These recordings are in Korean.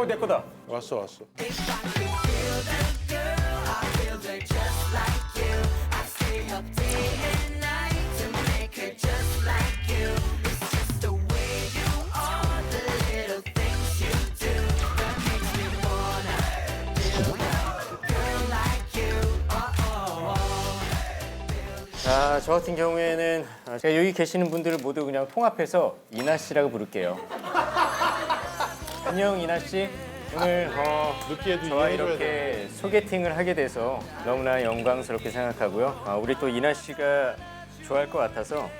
어, 내 거다. 왔어 왔어. 자, 저 같은 경우에는 아, 제가 여기 계시는 분들을 모두 그냥 통합해서 이나 씨라고 부를게요. 안녕 이나 씨. 오늘 어, 느끼해도 저와 이해해줘야 돼. 이렇게 소개팅을 하게 돼서 너무나 영광스럽게 생각하고요. 아, 우리 또 이나 씨가 좋아할 것 같아서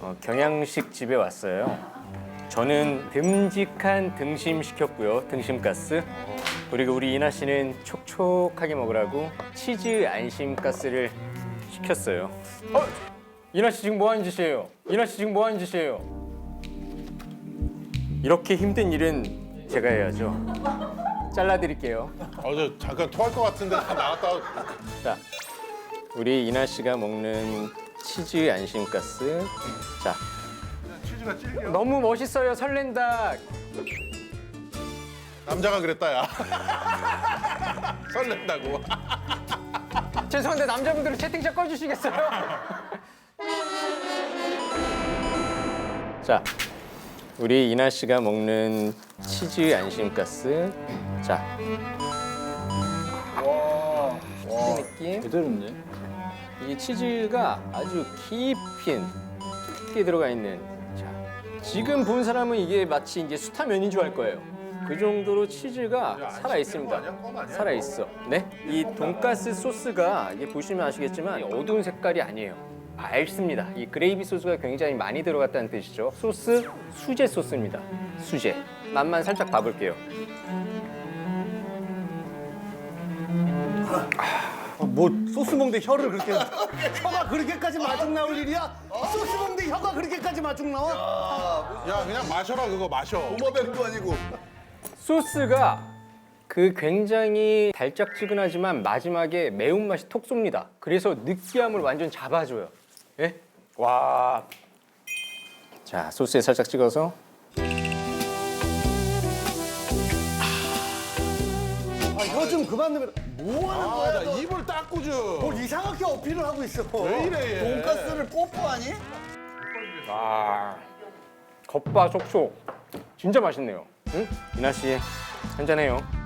어, 경양식 집에 왔어요. 저는 듬직한 등심 시켰고요. 등심가스. 그리고 우리 이나 씨는 촉촉하게 먹으라고 치즈 안심가스를 시켰어요. 어? 이나 씨 지금 뭐 하는 짓이에요? 이나 씨 지금 뭐 하는 짓이에요? 이렇게 힘든 일은 제가 해야죠. 잘라드릴게요. 어저 잠깐 토할 것 같은데 다 나갔다. 와. 자, 우리 이나 씨가 먹는 치즈 안심가스. 자, 치즈가 질겨. 너무 멋있어요. 설렌다. 남자가 그랬다 야. 설렌다고. 죄송한데 남자분들은 채팅창 꺼주시겠어요? 자, 우리 이나 씨가 먹는 치즈 안심가스. 자, 치즈 느낌. 제대로인데? 이 치즈가 아주 깊이 깊게 들어가 있는. 자, 지금 본 사람은 이게 마치 이제 수타면인 줄 알 거예요. 그 정도로 치즈가 살아 있습니다. 살아 있어. 네? 이 돈가스 소스가 이게 보시면 아시겠지만 어두운 색깔이 아니에요. 맑습니다. 이 그레이비 소스가 굉장히 많이 들어갔다는 뜻이죠. 소스 수제 소스입니다. 수제. 맛만 살짝 봐볼게요. 뭐 소스 먹는데 혀를 그렇게 혀가 그렇게까지 마중 나올 일이야? 소스 먹는데 혀가 그렇게까지 마중 나와? 야 그냥 마셔라 그거 마셔. 오마벨도 아니고 소스가 그 굉장히 달짝지근하지만 마지막에 매운맛이 톡 쏩니다. 그래서 느끼함을 완전 잡아줘요. 예? 와. 자, 소스에 살짝 찍어서 아, 혀좀 그만 내면 뭐 하는 거야? 아나 너? 입을 닦고 줘. 뭘 이상하게 어필을 하고 있어. 왜 이래, 얘? 돈가스를 뽀뽀하니? 아. 겉바 속속. 진짜 맛있네요. 응? 이나 씨 한잔해요.